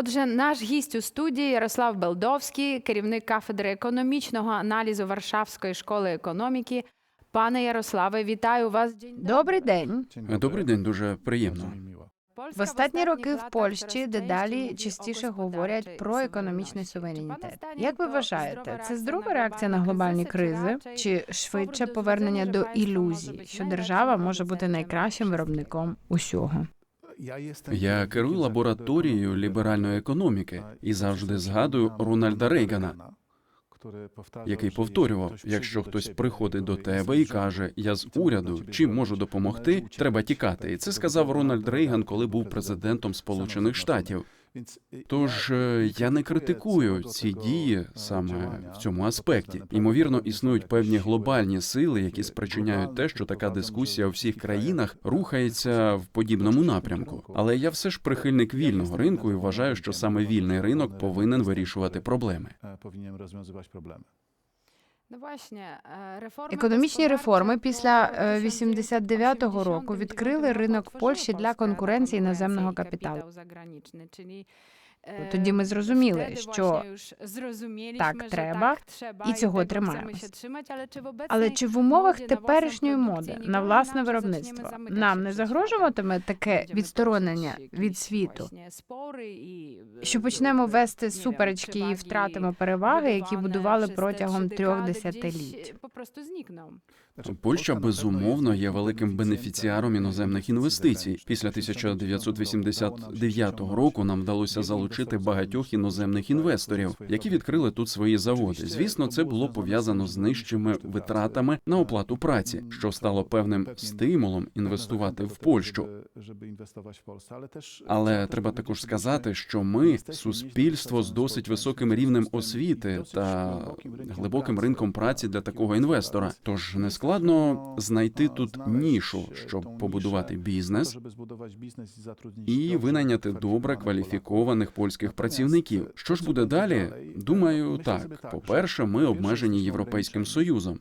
Отже, наш гість у студії Ярослав Белдовський, керівник кафедри економічного аналізу Варшавської школи економіки. Пане Ярославе, вітаю вас. Добрий день. Добрий день, дуже приємно. В останні роки в Польщі дедалі частіше говорять про економічний суверенітет. Як ви вважаєте, це здорова реакція на глобальні кризи чи швидше повернення до ілюзії, що держава може бути найкращим виробником усього? Я керую лабораторією ліберальної економіки і завжди згадую Рональда Рейгана, який повторював: якщо хтось приходить до тебе і каже, я з уряду, чим можу допомогти, треба тікати. І це сказав Рональд Рейган, коли був президентом Сполучених Штатів. Тож е, я не критикую ці дії саме в цьому аспекті. Ймовірно, існують певні глобальні сили, які спричиняють те, що така дискусія у всіх країнах рухається в подібному напрямку. Але я все ж прихильник вільного ринку і вважаю, що саме вільний ринок повинен вирішувати проблеми. Повинен розв'язувати problemy. Ну, власне, е, реформи Економічні реформи після е, господарчого 89-го року відкрили ринок Польщі для конкуренції іноземного капіталу. Тоді ми зрозуміли, що так треба, і цього тримаємось. Але чи в умовах теперішньої моди на власне виробництво нам не загрожуватиме таке відсторонення від світу? Що почнемо вести суперечки і втратимо переваги, які будували протягом трьох десятиліть. Польща безумовно є великим бенефіціаром іноземних інвестицій. Після 1989 року нам вдалося залучити багатьох іноземних інвесторів, які відкрили тут свої заводи. Звісно, це було пов'язано з нижчими витратами на оплату праці, що стало певним стимулом інвестувати в Польщу. Але треба також сказати, що ми суспільство з досить високим рівнем освіти та глибоким ринком праці для такого інвестора. Тож не складно знайти тут нішу, щоб побудувати бізнес і винайняти добре кваліфікованих польських працівників. Що ж буде далі? Думаю, так. По-перше, ми обмежені європейським союзом.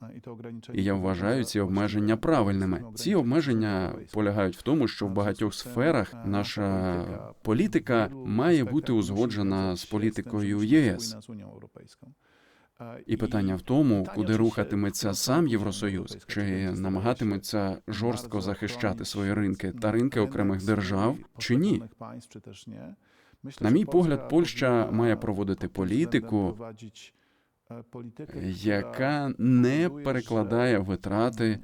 І я вважаю ці обмеження правильними. Ці обмеження полягають в тому, що в багатьох сферах наша політика має бути узгоджена з політикою ЄС. І питання в тому, куди рухатиметься сам Євросоюз, чи намагатиметься жорстко захищати свої ринки та ринки окремих держав, чи ні. На мій погляд, Польща має проводити політику, яка не перекладає витрати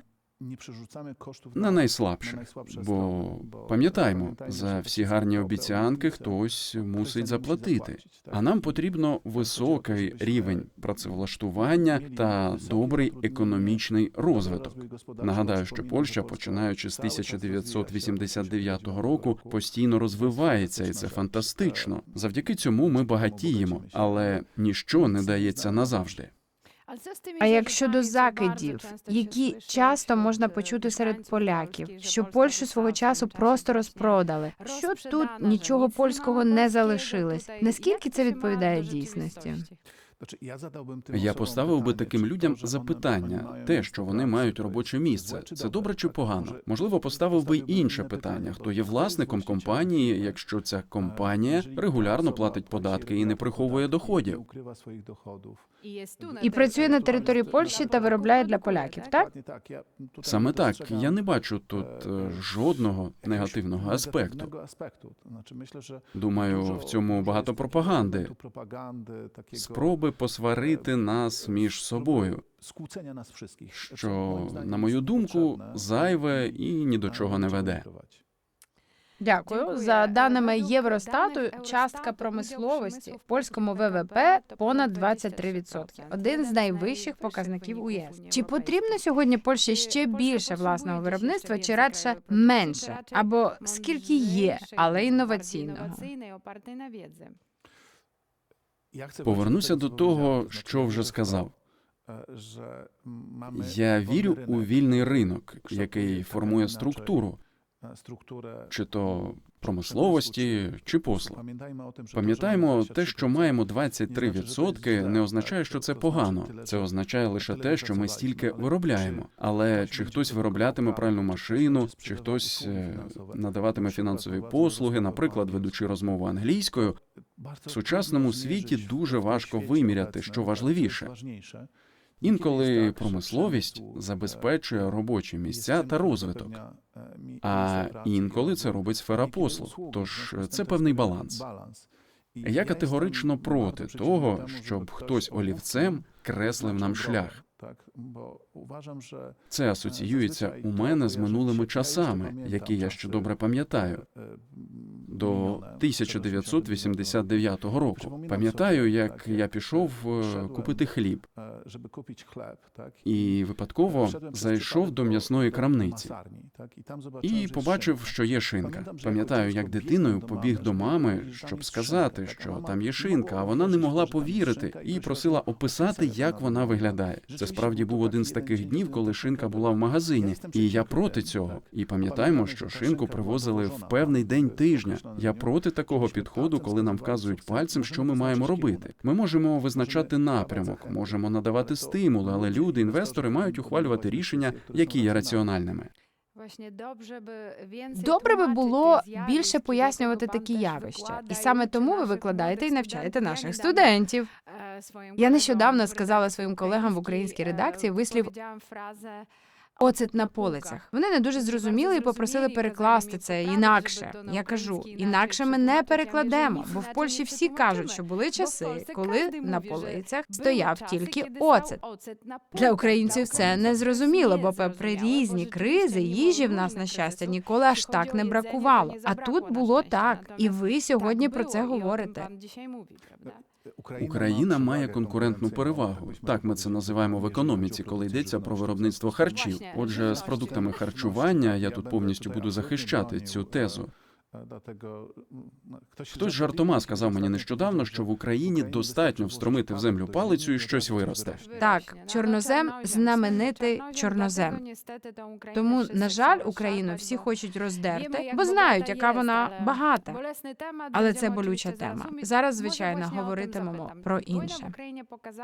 на найслабших. Бо пам'ятаймо, за всі гарні обіцянки хтось мусить заплатити. А нам потрібно високий рівень працевлаштування та добрий економічний розвиток. Нагадаю, що Польща, починаючи з 1989 року, постійно розвивається, і це фантастично. Завдяки цьому ми багатіємо, але ніщо не дається назавжди. А як щодо закидів, які часто можна почути серед поляків, що Польщу свого часу просто розпродали, що тут нічого польського не залишилось. Наскільки це відповідає дійсності? Я поставив би таким людям запитання, те, що вони мають робоче місце, це добре чи погано? Можливо, поставив би й інше питання: хто є власником компанії, якщо ця компанія регулярно платить податки і не приховує доходів. І працює на території Польщі та виробляє для поляків, так? Саме так я не бачу тут е, жодного негативного аспекту. Думаю, в цьому багато пропаганди, спроби посварити нас між собою, що, на мою думку, зайве і ні до чого не веде. Дякую. За даними Євростату, частка промисловості в польському ВВП понад 23%. Один з найвищих показників у ЄС. Чи потрібно сьогодні Польщі ще більше власного виробництва, чи радше менше, або скільки є, але інноваційного? Повернуся до того, що вже сказав. е, Я вірю у вільний ринок, який формує структуру, е, чи то промисловості чи послуг. Пам'ятаємо, те, що маємо 23%, не означає, що це погано. Це означає лише те, що ми стільки виробляємо. Але чи хтось вироблятиме пральну машину, чи хтось е, надаватиме фінансові послуги, наприклад, ведучи розмову англійською, в сучасному світі дуже важко виміряти, що важливіше. Інколи промисловість забезпечує робочі місця та розвиток, а інколи це робить сфера послуг. Тож це певний баланс. Я категорично проти того, щоб хтось олівцем креслив нам шлях. Це асоціюється у мене з минулими часами, які я ще добре пам'ятаю. До 1989 року. Пам'ятаю, як я пішов е, купити хліб. щоб купити хліб, так і випадково зайшов до м'ясної крамниці. і побачив, що є шинка. Пам'ятаю, як дитиною побіг до мами, щоб сказати, що там є шинка, а вона не могла повірити і просила описати, як вона виглядає. Це справді був один з таких днів, коли шинка була в магазині, і я проти цього. І пам'ятаємо, що шинку привозили в певний день тижня. Я проти такого підходу, коли нам вказують пальцем, що ми маємо робити. Ми можемо визначати напрямок, можемо надавати стимули, але люди, інвестори мають ухвалювати рішення, які є раціональними. Добре би було більше пояснювати такі явища, і саме тому ви викладаєте і навчаєте наших студентів. Я нещодавно сказала своїм колегам в українській редакції вислів Оцет на полицях. Вони не дуже зрозуміли і попросили перекласти це інакше. Я кажу, інакше ми не перекладемо, бо в Польщі всі кажуть, що були часи, коли на полицях стояв тільки оцет. Для українців це не зрозуміло, бо попри різні кризи їжі в нас на щастя ніколи аж так не бракувало. А тут було так, і ви сьогодні про це говорите. Україна має конкурентну перевагу. Так ми це називаємо в економіці, коли йдеться про виробництво харчів. Отже, з продуктами харчування я тут повністю буду захищати цю тезу. Хтось жартома сказав мені нещодавно, що в Україні достатньо встромити в землю палицю і щось виросте. Так, чорнозем знаменитий чорнозем. Тому, на жаль, Україну всі хочуть роздерти, бо знають, яка вона багата. Але це болюча тема. Зараз, звичайно, говоритимемо про інше.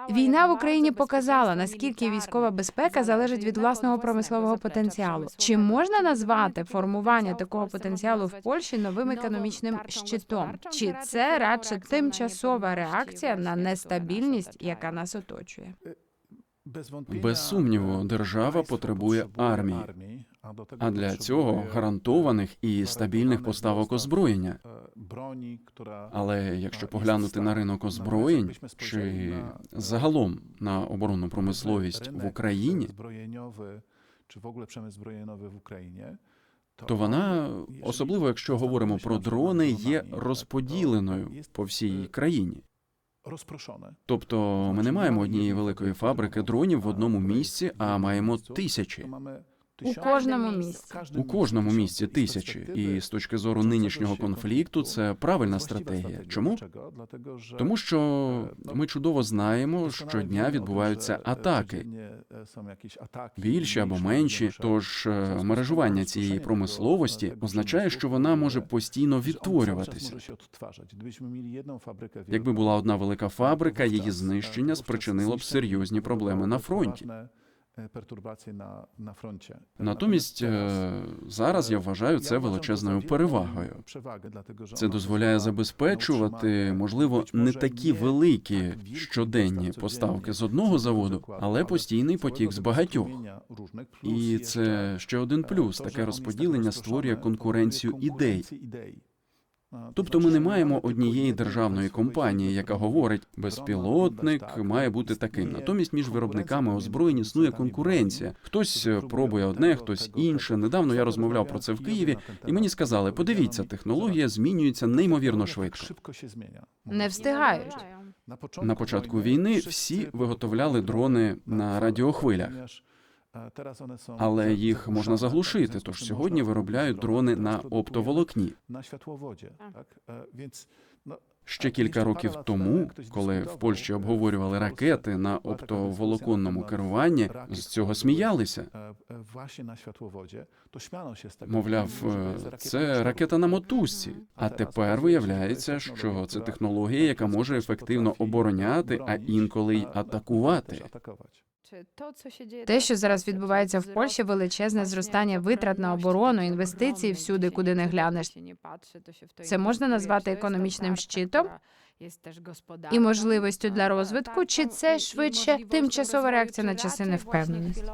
Війна в Україні показала, наскільки військова безпека залежить від власного промислового потенціалу. Чи можна назвати формування такого потенціалу в Польщі новим економічним щитом? Чи це радше тимчасова реакція на нестабільність, яка нас оточує? Без сумніву, держава потребує армії, а для цього гарантованих і стабільних поставок озброєння. Але якщо поглянути на ринок озброєнь чи загалом на оборонну промисловість в Україні, чи в ogóle przemysł zbrojeniowy w Україні, то вона, особливо якщо говоримо про дрони, є розподіленою по всій країні. Тобто ми не маємо однієї великої фабрики дронів в одному місці, а маємо тисячі. У кожному місці. У кожному місці тисячі. І з точки зору нинішнього конфлікту це правильна стратегія. Чому? Тому що ми чудово знаємо, що дня відбуваються атаки, більші або менші. Тож е, мережування цієї промисловості означає, що вона може постійно відтворюватися. Якби була одна велика фабрика, її знищення спричинило б серйозні проблеми на фронті. Пертурбації на, на фронті. Натомість е, зараз я вважаю це величезною перевагою. Це дозволяє забезпечувати, можливо, не такі великі щоденні поставки з одного заводу, але постійний потік з багатьох. І це ще один плюс. Таке розподілення створює конкуренцію ідей. Тобто ми не маємо однієї державної компанії, яка говорить, безпілотник має бути таким. Натомість між виробниками озброєнь існує конкуренція. Хтось е, пробує одне, хтось інше. Недавно я розмовляв про це в Києві, і мені сказали: подивіться, технологія змінюється неймовірно швидко. Не встигають. На початку війни всі виготовляли дрони на радіохвилях. Але їх можна заглушити. Тож сьогодні виробляють дрони на оптоволокні. на. Tak? E, Więc no, Ще кілька років тому, коли в Польщі обговорювали ракети на оптоволоконному керуванні, з цього сміялися. Мовляв, е, це ракета на мотузці. А тепер виявляється, що це технологія, яка може ефективно обороняти, а інколи й атакувати. Те, що зараз відбувається в Польщі, величезне зростання витрат на оборону, інвестиції всюди, куди не глянеш. Це можна назвати економічним щитом і можливістю для розвитку, чи це швидше тимчасова реакція на часи невпевненості?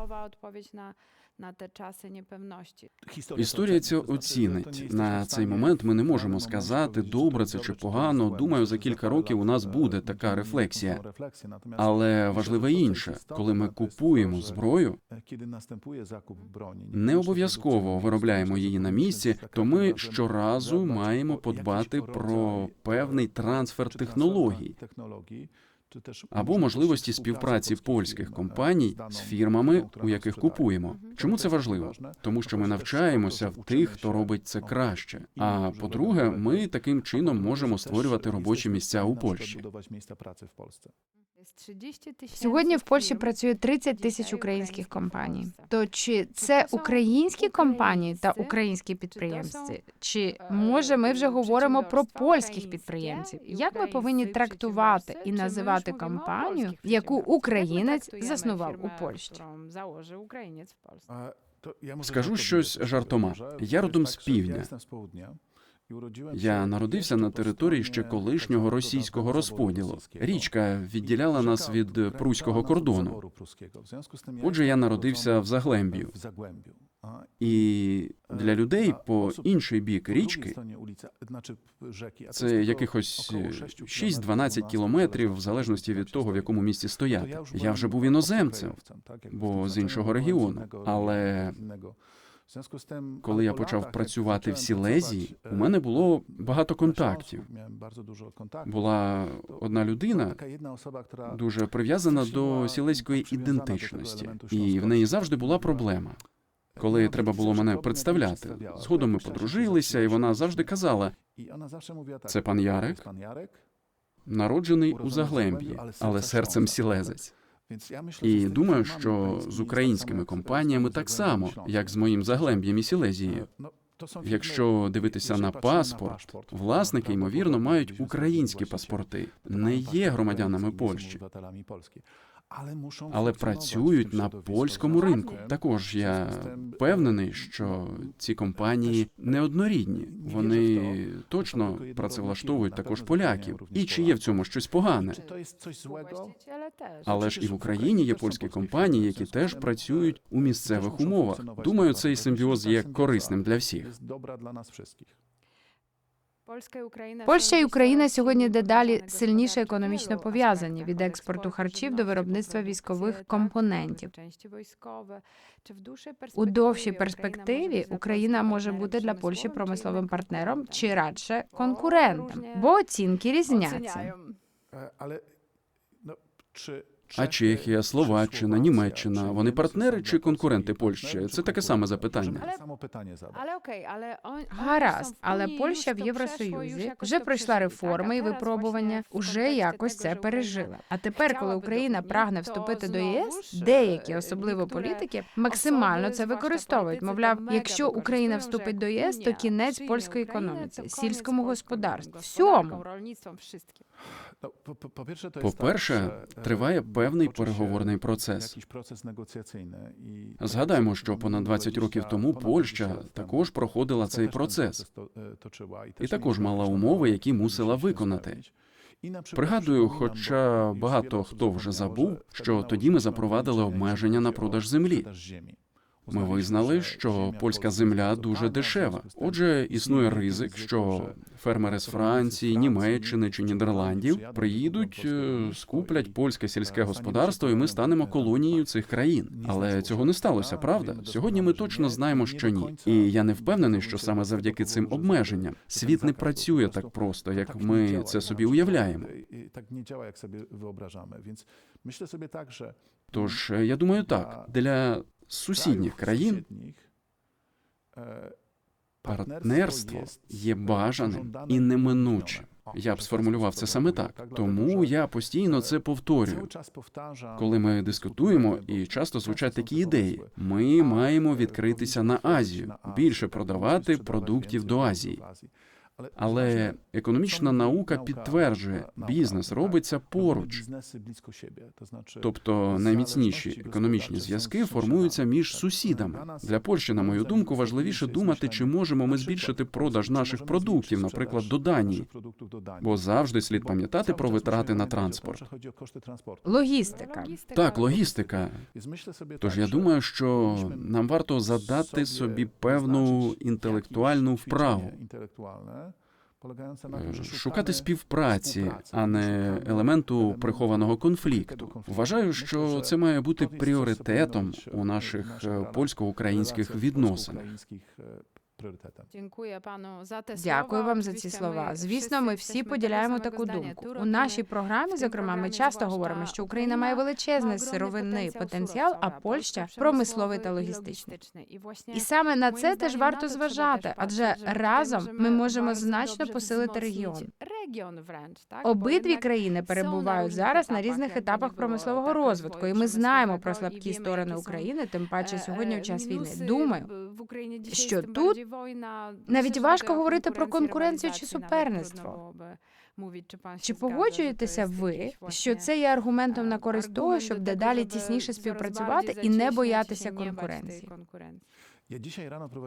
На те часи непевності. Історія це оцінить. На цей момент ми не можемо сказати, добре це чи погано. Думаю, за кілька років у нас буде така рефлексія. Але важливе інше, коли ми купуємо зброю, не обов'язково виробляємо її на місці, то ми щоразу маємо подбати про певний трансфер технологій або можливості співпраці польських компаній з фірмами, у яких купуємо. Чому це важливо? Тому що ми навчаємося в тих, хто робить це краще. А по-друге, ми таким чином можемо створювати робочі місця у Польщі. Сьогодні в Польщі працює 30 тисяч українських компаній. То чи це українські компанії та українські підприємці? Чи може ми вже говоримо про польських підприємців? Як ми повинні трактувати і називати компанію, яку українець заснував у Польщі? Скажу щось жартома. Я родом з півдня. Я народився на території ще колишнього російського розподілу. Річка відділяла нас від пруського кордону. Отже, я народився в Заглембію. І для людей по інший бік річки це якихось 6-12 кілометрів, в залежності від того, в якому місці стояти. Я вже був іноземцем, бо з іншого регіону. Але коли я почав працювати в Сілезії, у мене було багато контактів. Була одна людина, дуже прив'язана до сілезької ідентичності, і в неї завжди була проблема. Коли треба було мене представляти, згодом ми подружилися, і вона завжди казала: це пан Ярик, народжений у Заглембі, але серцем сілезець. І думаю, що з українськими компаніями так само, як з моїм заглемб'ям і Сілезії. Якщо дивитися на паспорт, власники ймовірно мають українські паспорти, не є громадянами Польщі. Але працюють на польському ринку. Також я впевнений, що ці компанії неоднорідні. Вони точно працевлаштовують також поляків. І чи є в цьому щось погане? Але ж і в Україні є польські компанії, які теж працюють у місцевих умовах. Думаю, цей симбіоз є корисним для всіх. Польща і Україна сьогодні дедалі сильніше економічно пов'язані від експорту харчів до виробництва військових компонентів. У довшій перспективі Україна може бути для Польщі промисловим партнером чи радше конкурентом, бо оцінки різняться. А Чехія, Словаччина, Німеччина вони партнери чи конкуренти Польщі? Це таке саме запитання. Але окей, але Гаразд, але Польща в Євросоюзі вже пройшла реформи і випробування, уже якось це пережила. А тепер, коли Україна прагне вступити до ЄС, деякі, особливо політики, максимально це використовують. Мовляв, якщо Україна вступить до ЄС, то кінець польської економіці, сільському господарству, всьому. По-перше, триває певний переговорний процес. Згадаймо, що понад 20 років тому Польща також проходила цей процес і також мала умови, які мусила виконати. Пригадую, хоча багато хто вже забув, що тоді ми запровадили обмеження на продаж землі. Ми визнали, що польська земля дуже дешева. Отже, існує ризик, що фермери з Франції, Німеччини чи Нідерландів приїдуть, е, скуплять польське сільське господарство, і ми станемо колонією цих країн. Але цього не сталося, правда? Сьогодні ми точно знаємо, що ні. І я не впевнений, що саме завдяки цим обмеженням світ не працює так просто, як ми це собі уявляємо. Так не як собі wyobrażamy. Więc myślę sobie tak, że Тож е, я думаю, так для сусідніх країн партнерство є бажаним і неминучим. Я б сформулював це саме так. Тому я постійно це повторюю. Коли ми дискутуємо, і часто звучать такі ідеї: ми маємо відкритися на Азію, більше продавати продуктів до Азії. Але економічна наука підтверджує, бізнес робиться поруч. Тобто найміцніші економічні зв'язки формуються між сусідами. Для Польщі, на мою думку, важливіше думати, чи можемо ми збільшити продаж наших продуктів, наприклад, до Данії, бо завжди слід пам'ятати про витрати на транспорт. Логістика. Так, логістика. Тож я думаю, що нам варто задати собі певну інтелектуальну вправу, шукати співпраці, а не елементу прихованого конфлікту. Вважаю, що це має бути пріоритетом у наших е, польсько-українських відносинах. Дякую пану за те Дякую вам за ці слова. Звісно, ми всі поділяємо таку думку. У нашій програмі, зокрема, ми часто говоримо, що Україна має величезний сировинний потенціал, а Польща промисловий та логістичний. І саме на це теж варто зважати, адже разом ми можемо значно посилити регіон. Обидві країни перебувають зараз на різних етапах промислового розвитку, і ми знаємо про слабкі сторони України, тим паче сьогодні в час війни. Думаю, що тут навіть важко говорити про конкуренцію чи суперництво. Чи погоджуєтеся ви, що це є аргументом на користь того, щоб дедалі тісніше співпрацювати і не боятися конкуренції?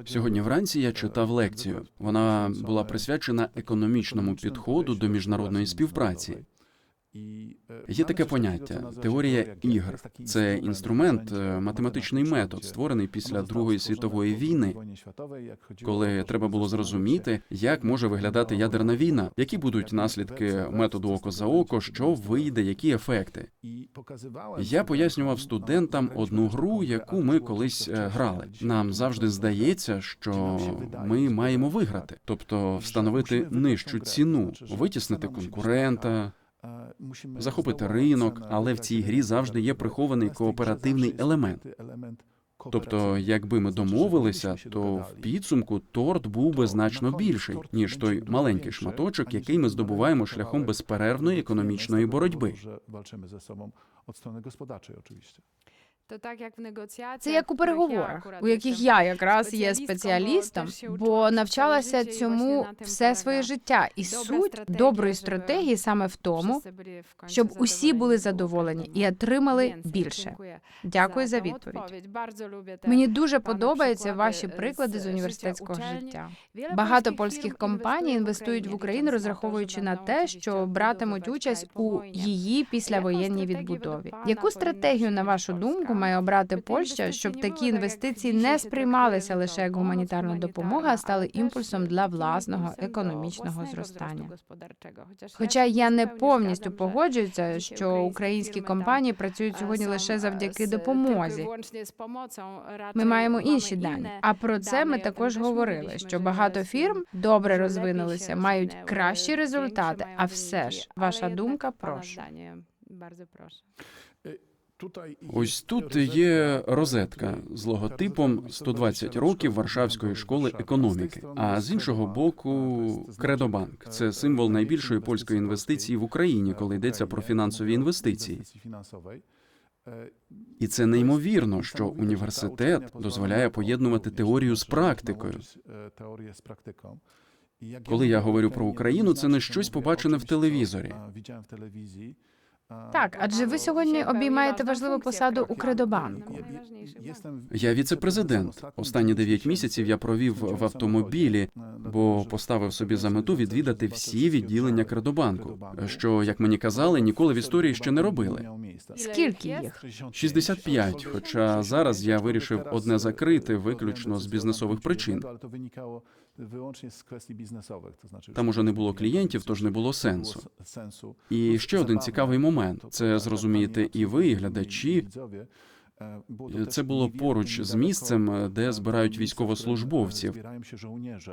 Сьогодні вранці я читав лекцію. Вона була присвячена економічному підходу до міжнародної співпраці. Є таке поняття теорія ігр. Це інструмент, е, математичний метод, створений після Другої світової війни, коли треба було зрозуміти, як може виглядати ядерна війна, які будуть наслідки методу око за око, що вийде, які ефекти. Я пояснював студентам одну гру, яку ми колись е, грали. Нам завжди здається, що ми маємо виграти, тобто встановити нижчу ціну, витіснити конкурента. Захопити ринок, але в цій грі завжди є прихований кооперативний елемент. Тобто, якби ми домовилися, то в підсумку торт був би значно більший, ніж той маленький шматочок, який ми здобуваємо шляхом безперервної економічної боротьби. То так як в негоціаціях, Це як у переговорах, у яких я якраз є спеціалістом, бо навчалася цьому все своє життя, і суть доброї стратегії саме в тому, щоб усі були задоволені і отримали більше. Дякую за відповідь. Мені дуже подобаються ваші приклади з університетського життя. Багато польських компаній інвестують в Україну, розраховуючи на те, що братимуть участь у її післявоєнній відбудові. Яку стратегію, на вашу думку, має обрати Польща, щоб такі інвестиції не сприймалися лише як гуманітарна допомога, а стали імпульсом для власного економічного зростання? Хоча я не повністю погоджуюся, що українські компанії працюють сьогодні лише завдяки допомозі. Ми маємо інші дані. А про це ми також говорили. Що багато фірм добре розвинулися, мають кращі результати. А все ж, ваша думка, прошу. Bardzo proszę. Ось тут є розетка з логотипом 120 років Варшавської школи економіки. А з іншого боку, Кредобанк це символ найбільшої польської інвестиції в Україні, коли йдеться про фінансові інвестиції. І це неймовірно, що університет дозволяє поєднувати теорію з практикою. Коли я говорю про Україну, це не щось побачене в телевізорі. Так, адже ви сьогодні обіймаєте важливу посаду у Кредобанку. Я віце-президент. Останні дев'ять місяців я провів в автомобілі, бо поставив собі за мету відвідати всі відділення Кредобанку, що, як мені казали, ніколи в історії ще не робили. Скільки їх? 65, Хоча зараз я вирішив одне закрити виключно з бізнесових причин. Там уже не було клієнтів, тож не було сенсу. І ще один цікавий момент: це зрозумієте і ви, і глядачі. Е, Це було поруч з місцем, е, де збирають військовослужбовців,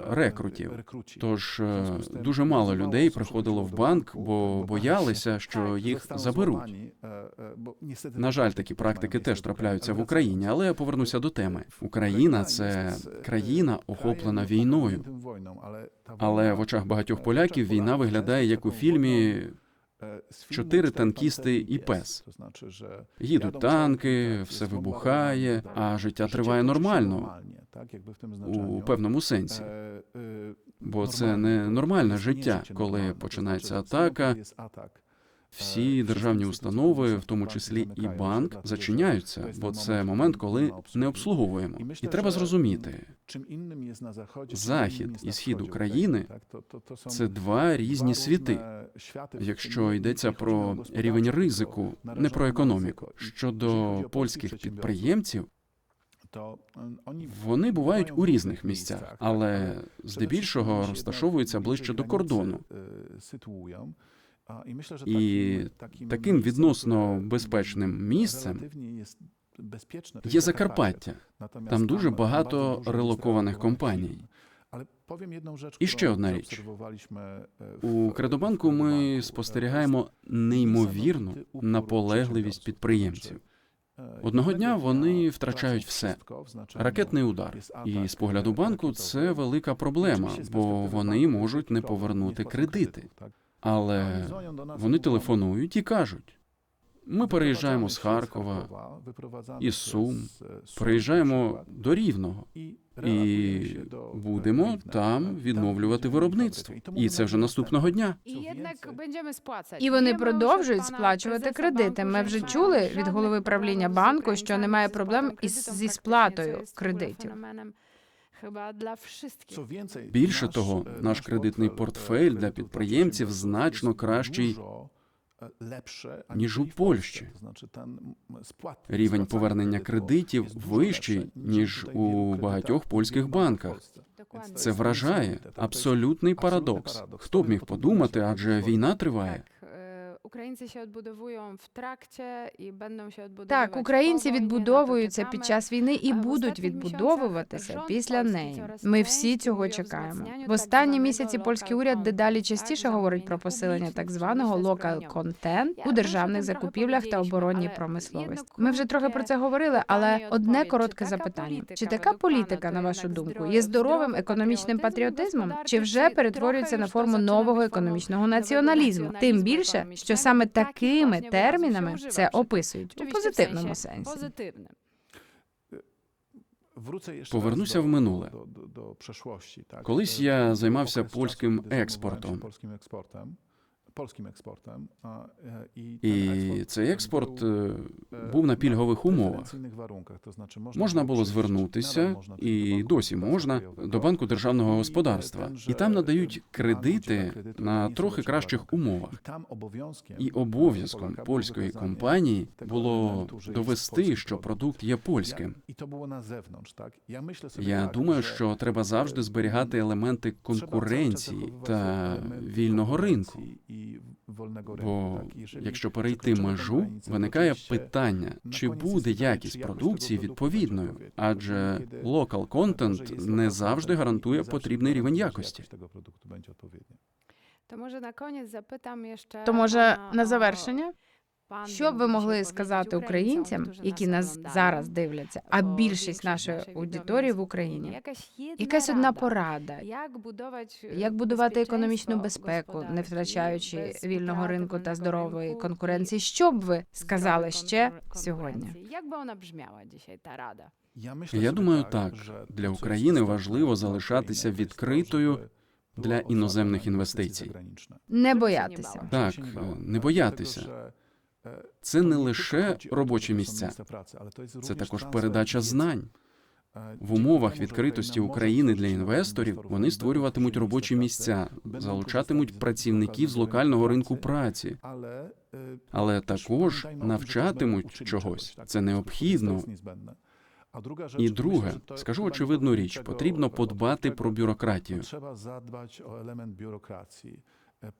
рекрутів. е, рекруті. Тож е, дуже мало людей приходило в банк, бо бо боялися, що їх заберуть. е, е, На жаль, такі практики теж трапляються в Україні, але я повернуся до теми. Україна це країна, охоплена війною. Але в очах багатьох поляків війна виглядає як у фільмі Чотири танкісти і пес. їдуть танки, все вибухає, а життя триває нормально у певному сенсі. Бо це не нормальне життя, коли починається атака. Всі державні установи, в тому числі і банк, зачиняються, бо це момент, коли не обслуговуємо. І треба зрозуміти, захід і схід України це два різні світи. Якщо йдеться про рівень ризику, не про економіку. Щодо польських підприємців, вони бувають у різних місцях, але здебільшого розташовуються ближче до кордону. І таким відносно безпечним місцем Є Закарпаття. Там дуже багато релокованих компаній. І ще одна річ. У Кредобанку ми спостерігаємо неймовірну наполегливість підприємців. Одного дня вони втрачають все. Ракетний удар. І з погляду банку це велика проблема, бо вони можуть не повернути кредити. Але вони телефонують і кажуть: ми переїжджаємо з Харкова, із Сум, приїжджаємо до Рівного і будемо там відновлювати виробництво. І це вже наступного дня. І вони продовжують сплачувати кредити. Ми вже чули від голови правління банку, що немає проблем із зі сплатою кредитів. Chyba dla wszystkich. Більше того, наш кредитний портфель для підприємців значно кращий ніж у Польщі. Рівень повернення кредитів вищий ніж у багатьох польських банках. Це вражає абсолютний парадокс. Хто б міг подумати, адже війна триває. Українці się odbudowują w trakcie і będą się odbudowywać Так, українці відбудовуються під час війни і будуть відбудовуватися після неї. Ми всі цього чекаємо. В останні місяці польський уряд дедалі частіше говорить про посилення так званого local content у державних закупівлях та оборонній промисловості. Ми вже трохи про це говорили, але одне коротке запитання: чи така політика, на вашу думку, є здоровим економічним патріотизмом, чи вже перетворюється на форму нового економічного націоналізму? Тим більше, що саме такими термінами це описують у позитивному сенсі. Pozytywnym. Повернуся в минуле. Колись я займався польським експортом. І цей експорт е, був на пільгових умовах. Можна було звернутися, і досі можна, до банку державного господарства, і там надають кредити на трохи кращих умовах. І обов'язком польської компанії було довести, що продукт є польським. І то було на зевнутрь, так? Я думаю, що що треба завжди зберігати елементи конкуренції та вільного ринку. Бо якщо перейти межу, виникає питання, чи буде якість продукції відповідною, адже локал контент не завжди гарантує потрібний рівень якості. То може на конець запитам ще То може на завершення, що б ви могли сказати українцям, які нас зараз дивляться, а більшість нашої аудиторії в Україні? Якась, одна порада. Як будувати, Як будувати економічну безпеку, не втрачаючи вільного ринку та здорової конкуренції? Що б ви сказали ще сьогодні? Як би вона dzisiaj та рада? Я думаю, так для України важливо залишатися відкритою для іноземних інвестицій. Не боятися. Так, не боятися. Це не лише робочі місця, це також передача знань. В умовах відкритості України для інвесторів вони створюватимуть робочі місця, залучатимуть працівників з локального ринку праці, але також навчатимуть чогось. Це необхідно. І друге, скажу очевидну річ: потрібно подбати про бюрократію. E,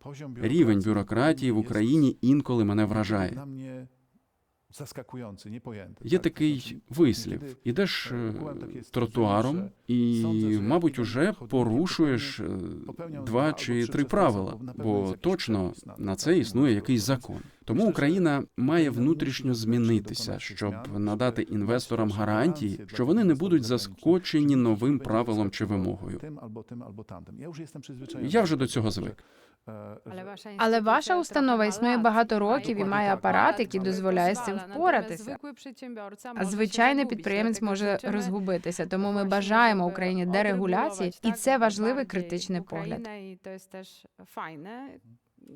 Рівень бюрократії в Україні інколи мене вражає. Є такий вислів: ідеш е, е, тротуаром і, мабуть, уже порушуєш е, два чи три правила, бо точно на це існує якийсь закон. Тому Україна має внутрішньо змінитися, щоб надати інвесторам гарантії, що вони не будуть заскочені новим правилом чи вимогою. Я вже до цього звик. Że- Але ваша установа існує багато років і має апарат, який дозволяє з цим впоратися. А звичайний підприємець може розгубитися, тому ми бажаємо Україні дерегуляції, і це важливий критичний погляд.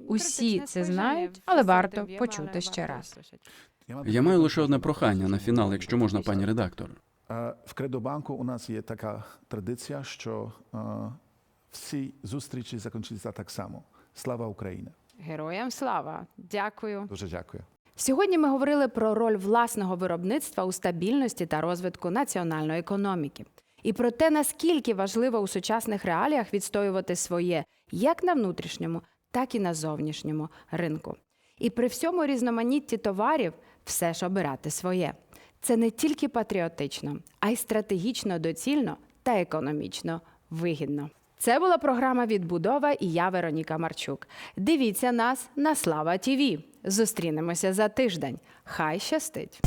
Усі це знають, але варто почути ще раз. Я маю лише одне прохання на фінал, якщо можна, пані редактор. Е, В Кредобанку у нас є така традиція, що е, всі зустрічі закінчуються так само. Слава Україні! Героям слава! Дякую. Дуже дякую. Сьогодні ми говорили про роль власного виробництва у стабільності та розвитку національної економіки. І про те, наскільки важливо у сучасних реаліях відстоювати своє як на внутрішньому, так і на зовнішньому ринку. І при всьому різноманітті товарів все ж обирати своє. Це не тільки патріотично, а й стратегічно доцільно та економічно вигідно. Це була програма Відбудова і я Вероніка Марчук. Дивіться нас на Слава ТІВІ. Зустрінемося за тиждень. Хай щастить!